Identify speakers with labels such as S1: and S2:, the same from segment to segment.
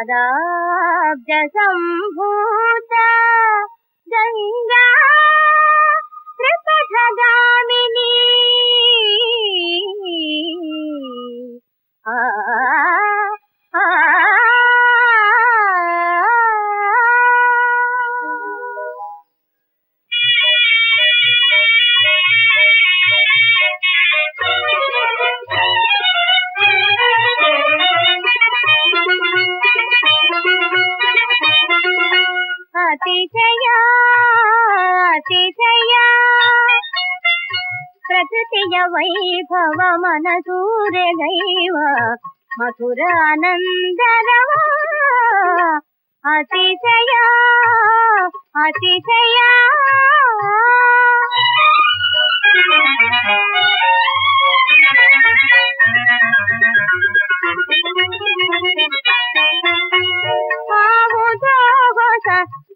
S1: పదాబ్జ సంభూ విజయ వైభవ మనసూరగైవ మధురానందరవ అతిశయా అతిశయా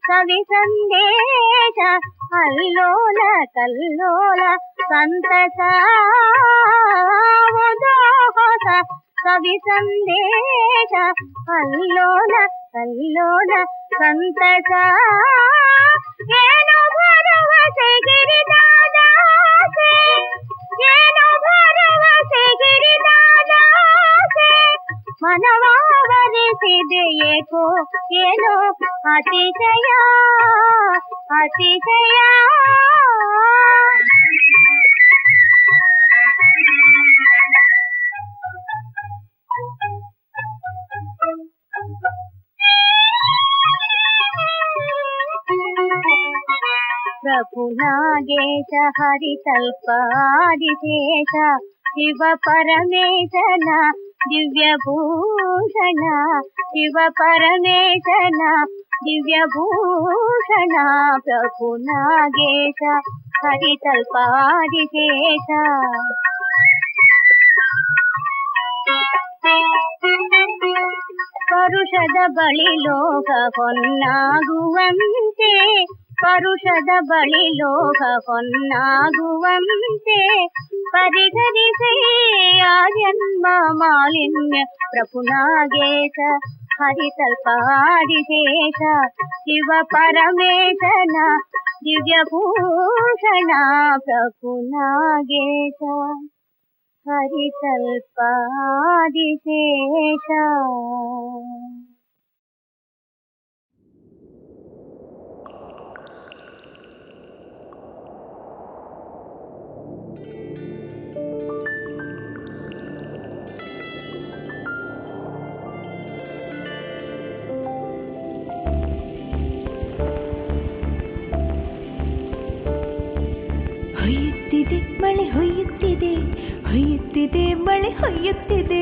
S1: కవి సందేశ అల్లోల కల్లోల ಸಂತಸ ಯಾವುದೋ ಹೊಸ ಕವಿ ಸಂದೇಶ ಅಲ್ಲೋಲ ಕಲ್ಲೋಲ ಸಂತಸ ಏನು ಭರವಸೆ ಗಿರಿದಾದಾಸೆ ಏನು ಭರವಸೆ ಗಿರಿದಾದಾಸೆ ಮನವಾವರಿಸಿದೆ ಏಕೋ ಏನೋ ಅತಿಶಯ ಅತಿಶಯ ಪ್ರಭುನಾಗೇಶ ಹರಿತಲ್ಪ ಆದಿಶೇಷ ಶಿವ ಪರಮೇಶನ ದಿವ್ಯಭೂಷಣ ಶಿವ ಪರಮೇಶನ ದಿವ್ಯಭೂಷಣ ಪ್ರಭುನಾಗೇಶ ಹರಿತಲ್ಪ ಆದಿಶೇಷ ಪರುಷದ ಬಳಿ ಲೋಕ ಹೊನ್ನಾಗುವಂತೆ ಪರುಷದ ಬಳಿ ಲೋಕ ಹೊನ್ನಾಗುವಂತೆ ಪರಿಹರಿಸಿ ಆ ಜನ್ಮ ಮಾಲಿನ್ಯ ಪ್ರಭುನಾಗೇಶ ಹರಿತಲ್ಪಾದಿಶೇಷ ಶಿವ ಪರಮೇಶನ ದಿವ್ಯಭೂಷಣ ಪ್ರಭುನಾಗೇಶ ಹರಿತಲ್ಪಾದಿಶೇಷ
S2: ಹೊಯ್ಯುತ್ತಿದೆ ಹೊಯ್ಯುತ್ತಿದೆ ಮಳೆ ಹೊಯ್ಯುತ್ತಿದೆ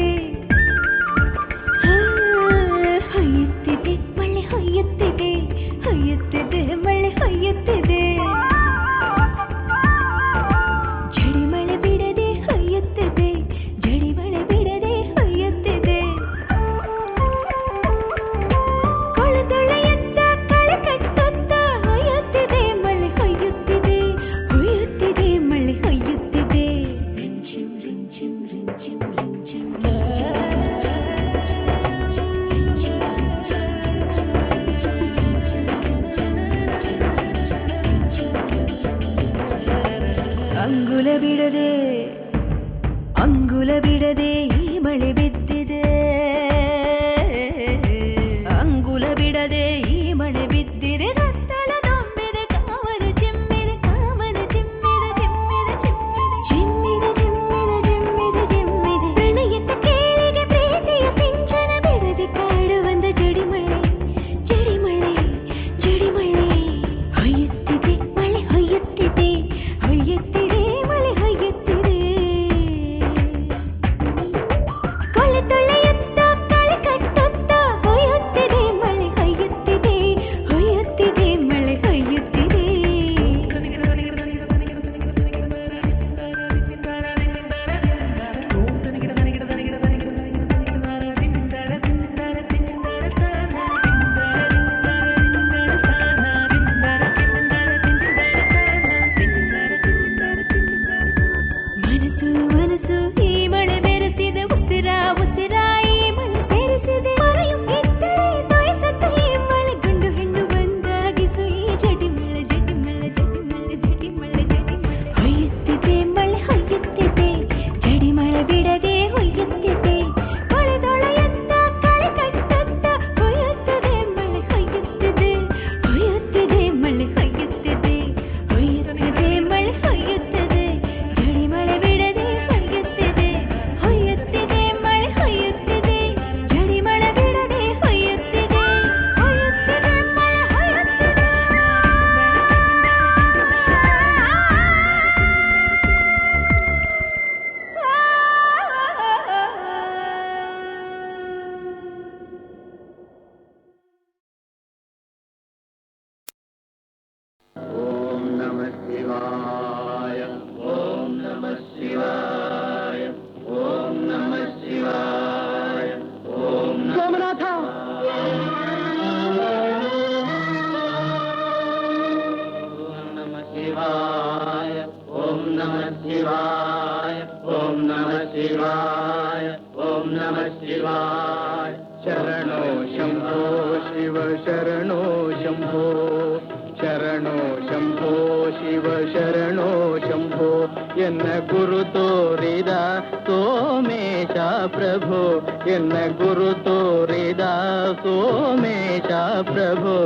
S3: गुरु तोरे दासो
S4: मेशा प्रभो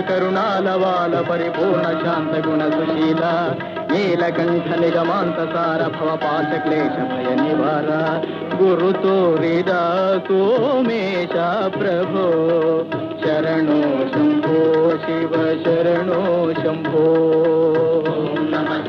S4: కరుణాల కరుణాలవాల పరిపూర్ణ శాంత గుణ సుశీల నీలకంఠ నిగమాంత
S3: సార భవ పాశ క్లేశ భయ నివార గురుతో హృదాసో మేష ప్రభో. శరణో శంభో శివ శరణో
S4: శంభో. నమ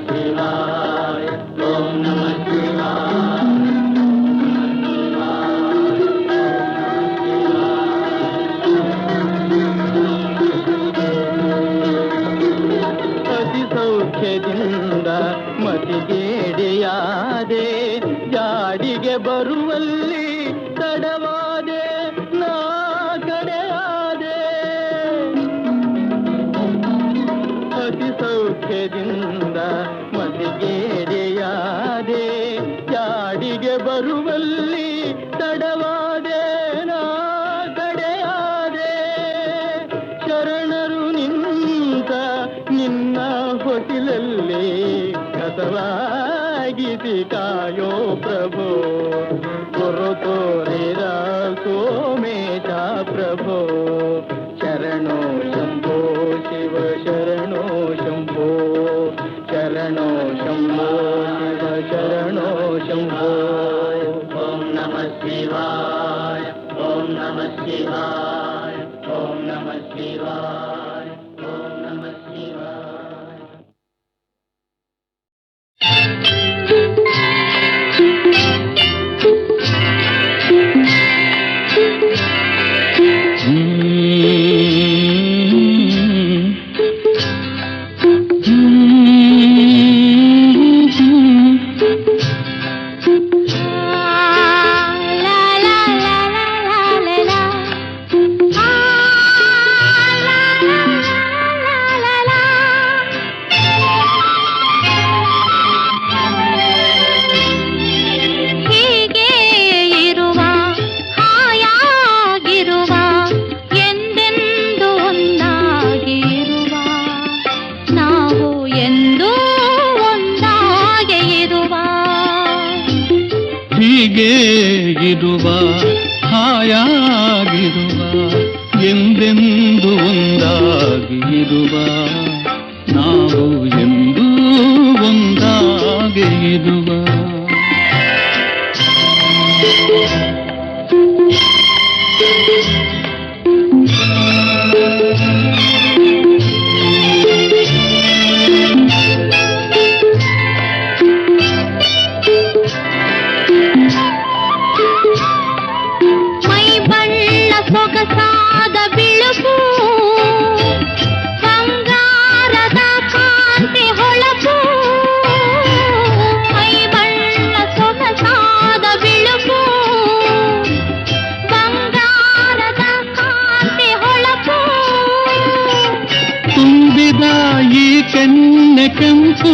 S4: ಕನ್ನೆ ಕೆಂಪು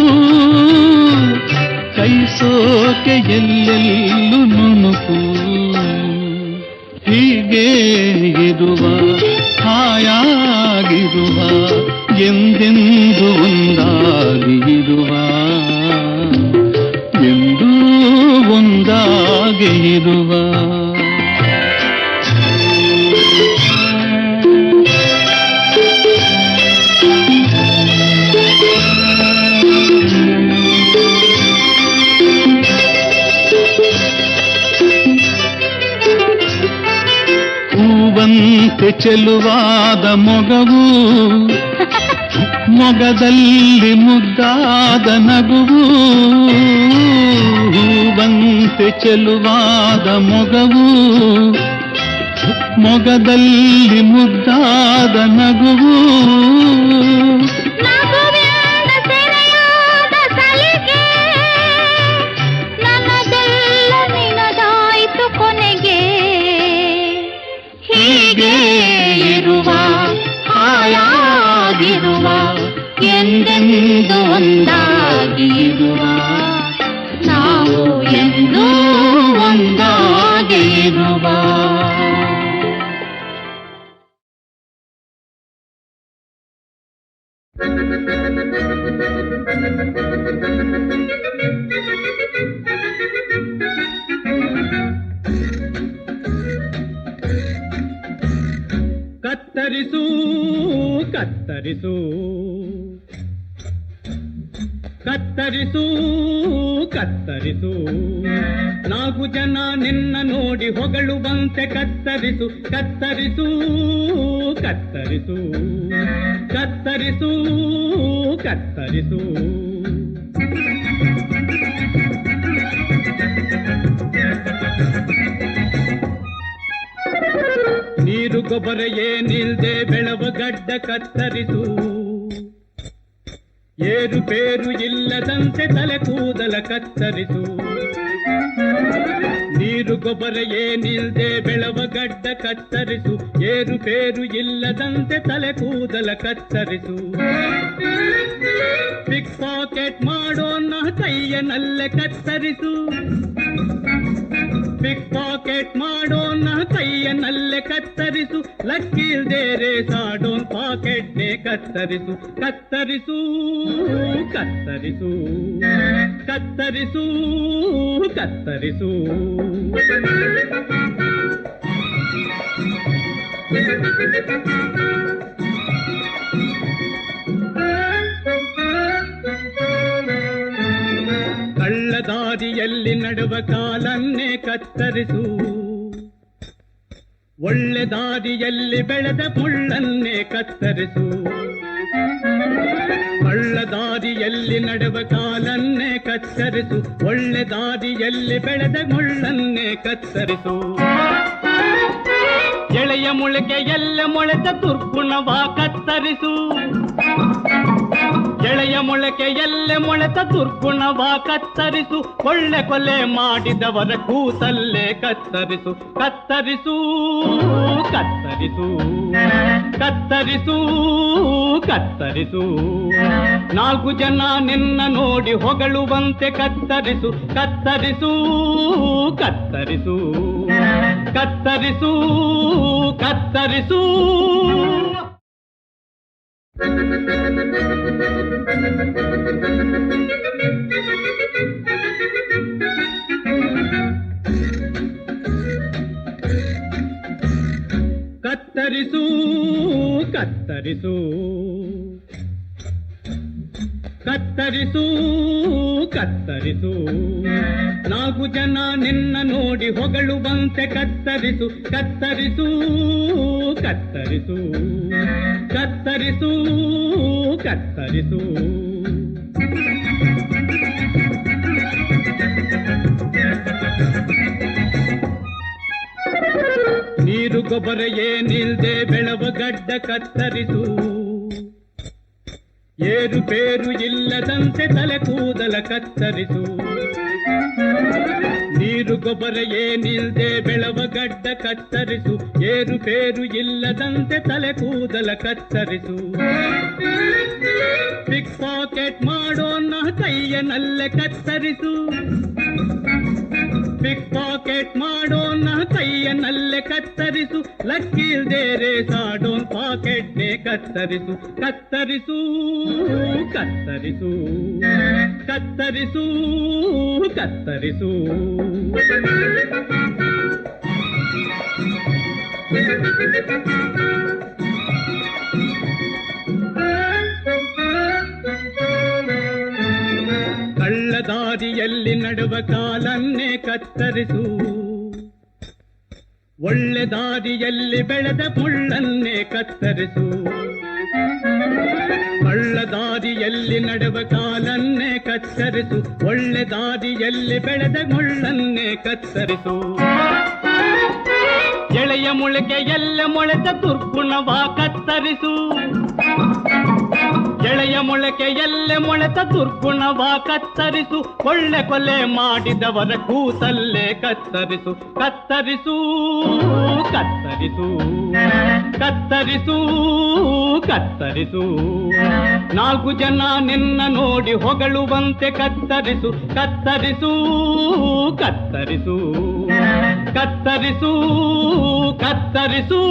S4: ಕೈ ಸೋಕೆ ಎಲ್ಲೆಲ್ಲೂ ನುಣುಕು. ಹೀಗೆ ಇರುವ ಹಾಯಾಗಿರುವ ಎಂದೆಂದು
S5: ಒಂದಾ ಚೆಲುವಾದ ಮೊಗವು ಮೊಗದಲ್ಲಿ ಮುದ್ದಾದ ನಗುವು ಹೂವಂತೆ ಚೆಲುವಾದ ಮೊಗವು ಮೊಗದಲ್ಲಿ ಮುದ್ದಾದ ನಗುವು
S6: ಹಾಯಾಗಿರುವೆ ಇರುವ ಹಾಯಾಗಿರುವ ಎಂದೆಂದು ಒಂದಾಗಿರುವ. ನಾವು ಎಂದೂ ಒಂದಾಗಿರುವ.
S7: ಕತ್ತರಿಸು ಕತ್ತರಿಸು. ಕತ್ತರಿಸು ಕತ್ತರಿಸು. ನಾಲ್ಕು ಜನ ನಿನ್ನ ನೋಡಿ ಹೊಗಳುವಂತೆ ಕತ್ತರಿಸು ಕತ್ತರಿಸು ಕತ್ತರಿಸು. ಕತ್ತರಿಸು ಕತ್ತರಿಸು. ಗೊಬ್ಬರ ಏನಿಲ್ದೆ ಬೆಳವ ಗಡ್ಡ ಕತ್ತರಿಸು ಏರು ಪೇರು ಇಲ್ಲದಂತೆ ತಲೆ ಕೂದಲ ಕತ್ತರಿಸು ನೀರು ಗೊಬ್ಬರ ಏನಿಲ್ದೆ ಬೆಳವ ಗಡ್ಡ ಕತ್ತರಿಸು ಏರು ಪೇರು ಇಲ್ಲದಂತೆ ತಲೆ ಕೂದಲ ಕತ್ತರಿಸು ಪಿಕ್ ಪಾಕೆಟ್ ಮಾಡೋಣ ಕೈಯನಲ್ಲೇ ಕತ್ತರಿಸು ಪಿಕ್ ಪಾಕೆಟ್ ಮಾಡೋನ ಕೈಯನಲ್ಲೇ ಕತ್ತರಿಸು. ಲಕ್ಕಿಲ್ದೇರೆ ಸಾಡೋನ್ ಪಾಕೆಟ್ನೇ ಕತ್ತರಿಸು. ಕತ್ತರಿಸು ಕತ್ತರಿಸು. ಕತ್ತರಿಸು ಕತ್ತರಿಸು. ಕಳ್ಳದಾರಿಯಲ್ಲಿ ನಡುವ ಕಾಲನ್ನೇ ಕತ್ತರಿಸು. ಒಳ್ಳೆ ದಾರಿಯಲ್ಲಿ ಬೆಳೆದ ಮುಳ್ಳನ್ನೇ ಕತ್ತರಿಸು. ಕಳ್ಳದಾರಿಯಲ್ಲಿ ನಡುವ ಕಾಲನ್ನೇ ಕತ್ತರಿಸು. ಒಳ್ಳೆ ದಾರಿಯಲ್ಲಿ ಬೆಳೆದ ಮುಳ್ಳನ್ನೇ ಕತ್ತರಿಸು. ಎಳೆಯ ಮುಳುಗೆ ಎಲ್ಲ ಮೊಳೆತ ದುರ್ಗುಣವ ಕತ್ತರಿಸು. ಎಳೆಯ ಮೊಳಕೆ ಎಲ್ಲೆ ಮೊಳೆತ ದುರ್ಗುಣವ ಕತ್ತರಿಸು. ಒಳ್ಳೆ ಕೊಲೆ ಮಾಡಿದವರ ಕೂಸಲ್ಲೇ ಕತ್ತರಿಸು. ಕತ್ತರಿಸು ಕತ್ತರಿಸು. ಕತ್ತರಿಸು ಕತ್ತರಿಸು. ನಾಲ್ಕು ಜನ ನಿನ್ನ ನೋಡಿ ಹೊಗಳುವಂತೆ ಕತ್ತರಿಸು. ಕತ್ತರಿಸು ಕತ್ತರಿಸು. ಕತ್ತರಿಸು ಕತ್ತರಿಸು. ಕತ್ತರಿಸು ಕತ್ತರಿಸು. ಕತ್ತರಿಸು ಕತ್ತರಿಸು. ನಾಲ್ಕು ಜನ ನಿನ್ನ ನೋಡಿ ಹೊಗಳುವಂತೆ ಕತ್ತರಿಸು ಕತ್ತರಿಸು ಕತ್ತರಿಸು. ಕತ್ತರಿಸು ಕತ್ತರಿಸು. ನೀರು ಗೊಬ್ಬರ ಏನಿಲ್ದೆ ಬೆಳವ ಗಡ್ಡ ಕತ್ತರಿಸು. ಏರು ಪೇರು ಇಲ್ಲದಂತೆ ತಲೆ ಕೂದಲ ಕತ್ತರಿಸು ನೀರು ಗೊಬ್ಬರ ಏನಿಲ್ಲದೆ ಬೆಳವ ಗಡ್ಡ ಕತ್ತರಿಸು ಏರು ಪೇರು ಇಲ್ಲದಂತೆ ತಲೆ ಕೂದಲ ಕತ್ತರಿಸು ಪಿಕ್ ಪಾಕೆಟ್ ಮಾಡೋಣ ಕೈಯನಲ್ಲೇ ಕತ್ತರಿಸು ಪಿಕ್ ಪಾಕೆಟ್ ಮಾಡೋನ ಕೈಯನಲ್ಲೇ ಕತ್ತರಿಸು. ಲಕ್ಕಿಲ್ದೇರೆ ಸಾಡೋನ್ ಪಾಕೆಟ್ನೆ ಕತ್ತರಿಸು. ಕತ್ತರಿಸು ಕತ್ತರಿಸು. ಕತ್ತರಿಸು ಕತ್ತರಿಸು. Thank. ಕಳ್ಳದಾರಿಯಲ್ಲಿ ನಡುವ ಕಾಲನ್ನೇ ಕತ್ತರಿಸು. ಒಳ್ಳೆ ದಾರಿಯಲ್ಲಿ ಬೆಳೆದ ಮುಳ್ಳನ್ನೇ ಕತ್ತರಿಸು. ಕಳ್ಳ ದಾರಿಯಲ್ಲಿ ನಡೆವ ಕಾಲನ್ನೇ ಕತ್ತರಿಸು. ಒಳ್ಳೆ ದಾರಿಯಲ್ಲಿ ಬೆಳೆದ ಮುಳ್ಳನ್ನೇ ಕತ್ತರಿಸು. ಎಳೆಯ ಮೊಳಕೆ ಎಲ್ಲ ಮೊಳೆತ ದುರ್ಗುಣವ ಕತ್ತರಿಸು. ಎಳೆಯ ಮೊಳಕೆ ಎಲ್ಲೆ ಮೊಳೆತ ದುರ್ಗುಣವ ಕತ್ತರಿಸು. ಒಳ್ಳೆ ಕೊಲೆ ಮಾಡಿದವರ ಕೂತಲ್ಲೇ ಕತ್ತರಿಸು. ಕತ್ತರಿಸು ಕತ್ತರಿಸು. ಕತ್ತರಿಸು ಕತ್ತರಿಸು. ನಾಲ್ಕು ಜನ ನಿನ್ನ ನೋಡಿ ಹೊಗಳುವಂತೆ ಕತ್ತರಿಸು. ಕತ್ತರಿಸು ಕತ್ತರಿಸು. ಕತ್ತರಿಸು ಕತ್ತರಿಸು.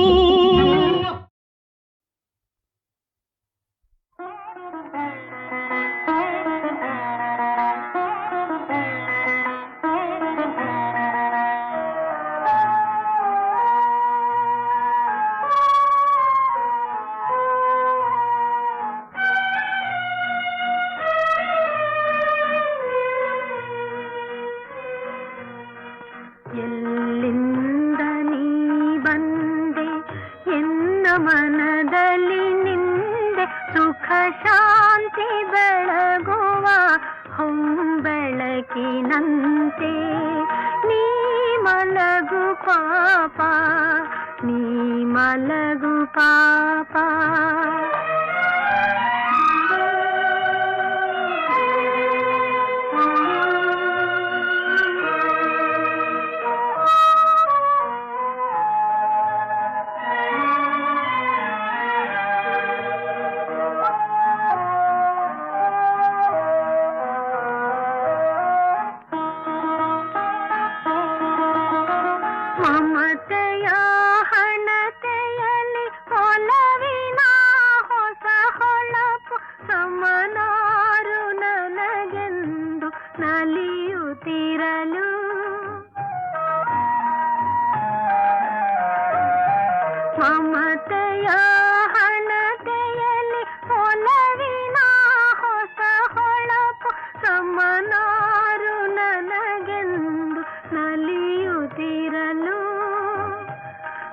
S8: ನಲಿಯುತ್ತಿರಲು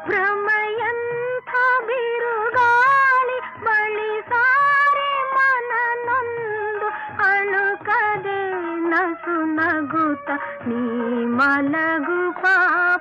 S8: ಭ್ರಮಯಂಥ ಬಿರುಗಾಳಿ ಬಳಿ ಸಾರಿ ಮನನೊಂದು ಅಳುಕದೆ ನಸು ನಗುತ್ತ ನೀ ಮಲಗು ಪಾಪ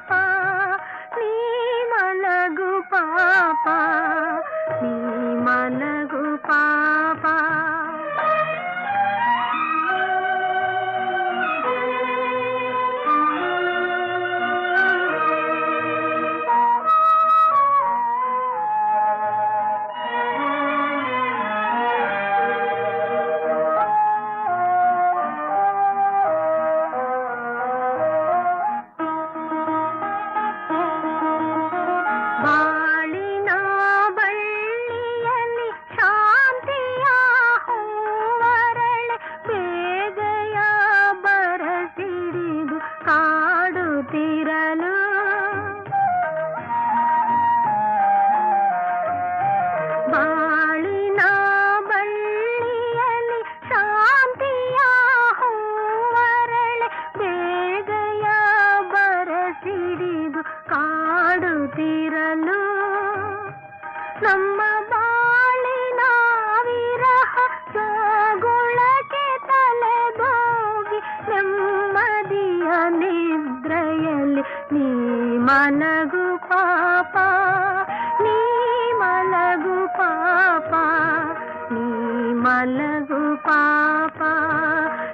S8: ಮಲಗು ಪಾಪ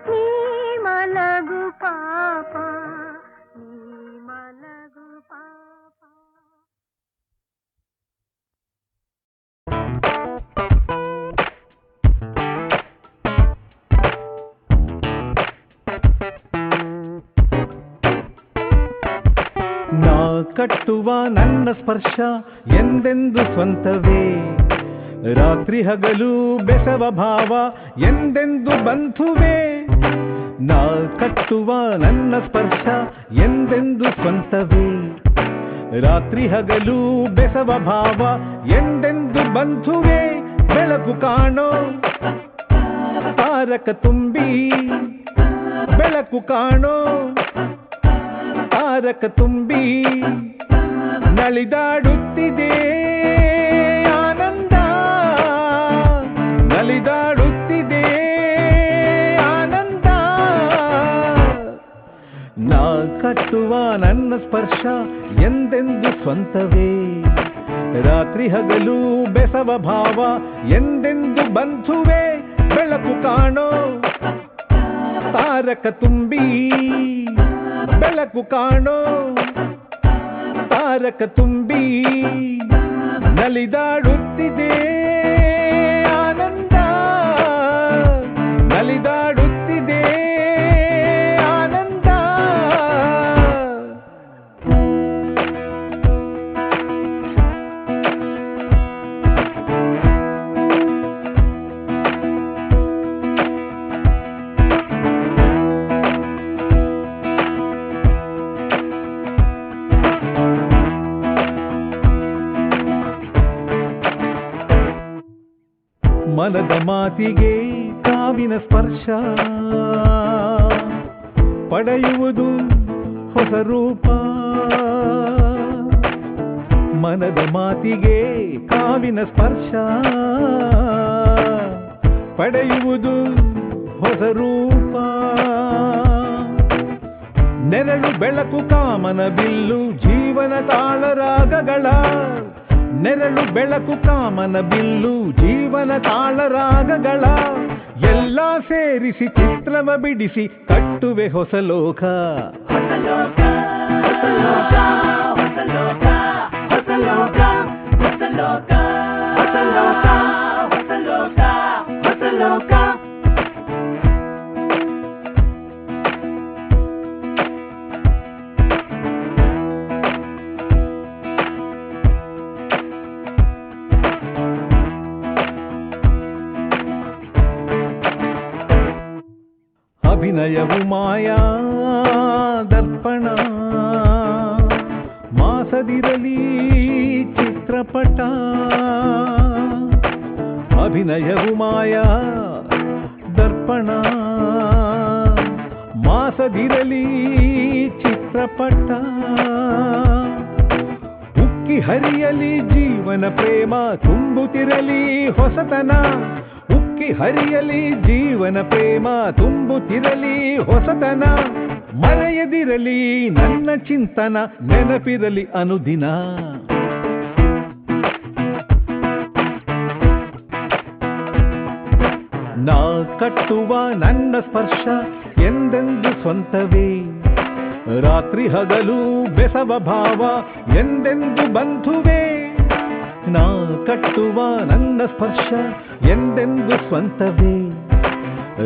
S8: ನೀ ಮಲಗು ಪಾಪ ನೀ ಮಲಗು ಪಾಪ. ನಾ
S9: ಕಟ್ಟುವ ನನ್ನ ಸ್ಪರ್ಶ ಎಂದೆಂದು ಸ್ವಂತವೇ? ರಾತ್ರಿ ಹಗಲು ಬೆಸವ ಭಾವ ಎಂದೆಂದು ಬಂಧುವೆ? ನಾ ಕಟ್ಟುವ ನನ್ನ ಸ್ಪರ್ಶ ಎಂದೆಂದು ಸ್ವಂತವೇ? ರಾತ್ರಿ ಹಗಲು ಬೆಸವ ಭಾವ ಎಂದೆಂದು ಬಂಧುವೆ? ಬೆಳಕು ಕಾಣೋ, ತಾರಕ ತುಂಬಿ, ಬೆಳಕು ಕಾಣೋ, ತಾರಕ ತುಂಬಿ ನಲಿದಾಡುತ್ತಿದೆ ಕಟ್ಟುವ ನನ್ನ ಸ್ಪರ್ಶ ಎಂದೆಂದು ಸ್ವಂತವೇ? ರಾತ್ರಿ ಹಗಲು ಬೆಸವ ಭಾವ ಎಂದೆಂದು ಬಂಧುವೆ? ಬೆಳಕು ಕಾಣೋ ತಾರಕ ತುಂಬಿ ಬೆಳಕು ಕಾಣೋ ತಾರಕ ತುಂಬಿ ನಲಿದಾಡುತ್ತಿದೆ. ಮನದ ಮಾತಿಗೆ ಕಾವಿನ ಸ್ಪರ್ಶ. ಪಡೆಯುವುದು ಹೊಸ ರೂಪ. ಮನದ ಮಾತಿಗೆ ಕಾವಿನ ಸ್ಪರ್ಶ. ಪಡೆಯುವುದು ಹೊಸ ರೂಪ. ನೆರಳು ಬೆಳಕು ಕಾಮನ ಬಿಲ್ಲು, ಜೀವನ ತಾಳರಾಗಗಳ. ನೆರಳು ಬೆಳಕು ಕಾಮನ ಬಿಲ್ಲು ಜೀವನ ತಾಳರಾಗಗಳ ಎಲ್ಲ ಸೇರಿಸಿ ಚಿತ್ರವ ಬಿಡಿಸಿ ಕಟ್ಟುವೆ ಹೊಸ ಲೋಕ ಅಭಿನಯವು ಮಾಯಾ, ದರ್ಪಣ. ಮಾಸದಿರಲಿ ಚಿತ್ರಪಟ. ಅಭಿನಯವು ಮಾಯಾ, ದರ್ಪಣ. ಮಾಸದಿರಲಿ ಚಿತ್ರಪಟ. ಉಕ್ಕಿ ಹರಿಯಲಿ ಜೀವನ ಪ್ರೇಮ ತುಂಬುತ್ತಿರಲಿ ಹೊಸತನ. ಉಕ್ಕಿ ಹರಿಯಲಿ, ಜೀವನ ಪ್ರೇಮ ತುಂಬುತ್ತಿರಲಿ, ಹೊಸತನ ಮರೆಯದಿರಲಿ, ನನ್ನ ಚಿಂತನ ನೆನಪಿರಲಿ ಅನುದಿನ. ನಾ ಕಟ್ಟುವ ನನ್ನ ಸ್ಪರ್ಶ ಎಂದೆಂದು ಸ್ವಂತವೇ? ರಾತ್ರಿ ಹಗಲು, ಬೆಸವ ಭಾವ ಎಂದೆಂದು ಬಂಧುವೆ? ನಾ ಕಟ್ಟುವ ನನ್ನ ಸ್ಪರ್ಶ ಎಂದೆಂದು ಸ್ವಂತವೇ?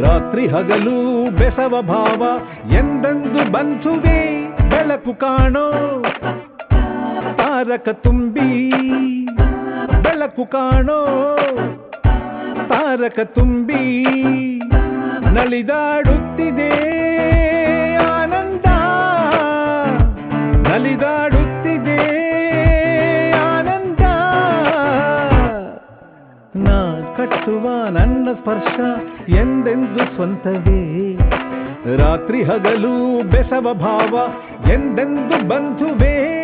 S9: ರಾತ್ರಿ ಹಗಲು ಬೆಸವ ಭಾವ ಎಂದೆಂದು ಬಂಧುವೆ ಬೆಳಕು ಕಾಣೋ ತಾರಕ ತುಂಬಿ, ಬೆಳಕು ಕಾಣೋ ತಾರಕ ತುಂಬಿ, ನಲಿದಾಡುತ್ತಿದೆ ಆನಂದ ನಲಿದಾಡುತ್ತಿದೆ ಕಟ್ಟುವ ನನ್ನ ಸ್ಪರ್ಶ ಎಂದೆಂದು ಸ್ವಂತವೇ? ರಾತ್ರಿ ಹಗಲು ಬೆಸವ ಭಾವ ಎಂದೆಂದು ಬಂಧುವೇ?